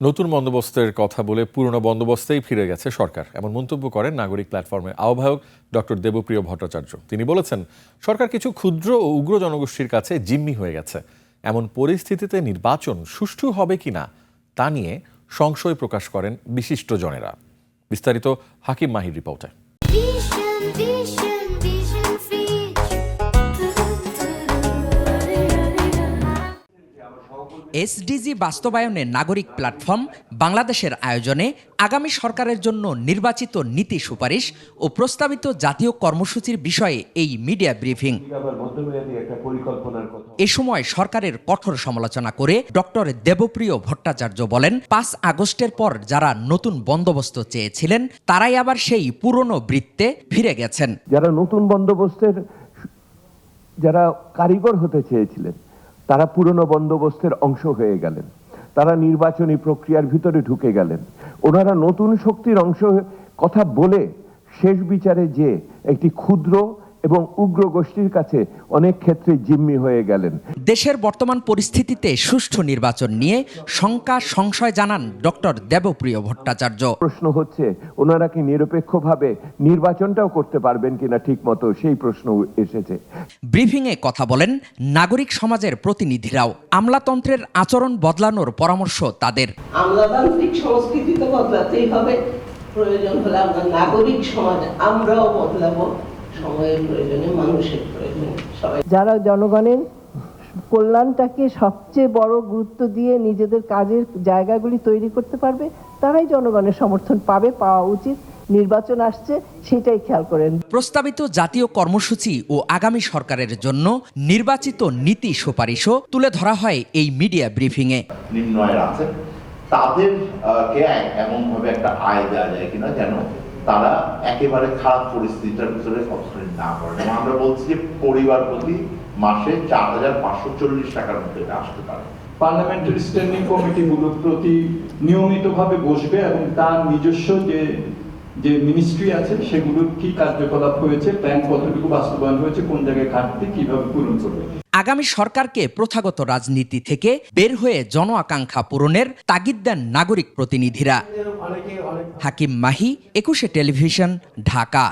নতুন বন্দোবস্তের কথা বলে পুরনো বন্দোবস্তেই ফিরে গেছে সরকার, এমন মন্তব্য করেন নাগরিক প্ল্যাটফর্মের আহ্বায়ক ডক্টর দেবপ্রিয় ভট্টাচার্য। তিনি বলেছেন, সরকার কিছু ক্ষুদ্র ও উগ্র জনগোষ্ঠীর কাছে জিম্মি হয়ে গেছে। এমন পরিস্থিতিতে নির্বাচন সুষ্ঠু হবে কিনা তা নিয়ে সংশয় প্রকাশ করেন বিশিষ্টজনেরা বিস্তারিত হাকিম মাহির রিপোর্টে। এসডিজি বাস্তবায়নে নাগরিক প্ল্যাটফর্ম বাংলাদেশের আয়োজনে আগামী সরকারের জন্য নির্বাচিত নীতি সুপারিশ ও প্রস্তাবিত জাতীয় কর্মসূচির বিষয়ে এই মিডিয়া ব্রিফিং। এ সময় সরকারের কঠোর সমালোচনা করে ডক্টর দেবপ্রিয় ভট্টাচার্য বলেন, পাঁচ আগস্টের পর যারা নতুন বন্দোবস্ত চেয়েছিলেন, তারাই আবার সেই পুরনো বৃত্তে ফিরে গেছেন। যারা নতুন বন্দোবস্তের, যারা কারিগর হতে চেয়েছিলেন তারা পুরনো বন্দোবস্তের অংশ হয়ে গেলেন। তারা নির্বাচনী প্রক্রিয়ার ভিতরে ঢুকে গেলেন। ওনারা নতুন শক্তির অংশ কথা বলে শেষ বিচারে যে একটি ক্ষুদ্র এবং উগ্র গোষ্ঠীর কাছে অনেক ক্ষেত্রে জিম্মি হয়ে গেলেন। দেশের বর্তমান পরিস্থিতিতে সুষ্ঠু নির্বাচন নিয়ে শঙ্কা সংশয় জানান ডক্টর দেবপ্রিয় ভট্টাচার্য। প্রশ্ন হচ্ছে ওনারা কি নিরপেক্ষভাবে নির্বাচনটাও করতে পারবেন কিনা ঠিক মতো সেই প্রশ্ন এসেছে। ব্রিফিংয়ে কথা বলেন নাগরিক সমাজের প্রতিনিধিরাও। আমলাতন্ত্রের আচরণ বদলানোর পরামর্শ তাদের। আমলাতান্ত্রিক সংস্কৃতি তো বদলাতেই হবে। প্রয়োজন হলে আমরা নাগরিক সমাজ আমরাও বদলাবো। সময়ের প্রয়োজনে মানুষের প্রয়োজনে সবাই যারা জনগণের কল্যাণটাকে সবচেয়ে বড় গুরুত্ব দিয়ে নিজেদের কাজের জায়গাগুলি তৈরি করতে পারবে তারাই জনগণের সমর্থন পাবে পাওয়া উচিত। নির্বাচন আসছে সেটাই খেয়াল করেন। প্রস্তাবিত জাতীয় কর্মসূচি ও আগামী সরকারের জন্য নির্বাচিত নীতি সুপারিশও তুলে ধরা হয় এই মিডিয়া ব্রিফিংয়ে। নির্ণয়ের আছে। তাদের আহ, কে এমন ভাবে একটা আয় দেওয়া যায় কিনা যেন তারা একেবারে খারাপ পরিস্থিতিটার ভিতরে কতখানি না পড়ে। এবং আমরা বলছি যে পরিবার প্রতি মাসে চার হাজার পাঁচশো চল্লিশ টাকার মধ্যে আসতে পারে। পার্লামেন্টারি স্ট্যান্ডিং কমিটি মূলত প্রতি নিয়মিতভাবে বসবে এবং তার নিজস্ব যে যে মিনিস্ট্রি আছে সেগুলোর কি কার্যকলাপ হয়েছে প্ল্যান কতটুকু বাস্তবায়ন হয়েছে কোন জায়গায় ঘাটতি কীভাবে পূরণ করবে? আগামী সরকারকে প্রথাগত রাজনীতি থেকে বের হয়ে জন আকাঙ্ক্ষা পূরণের তাগিদ দেন নাগরিক প্রতিনিধিরা। হাকিম মাহি একুশে টেলিভিশন ঢাকা।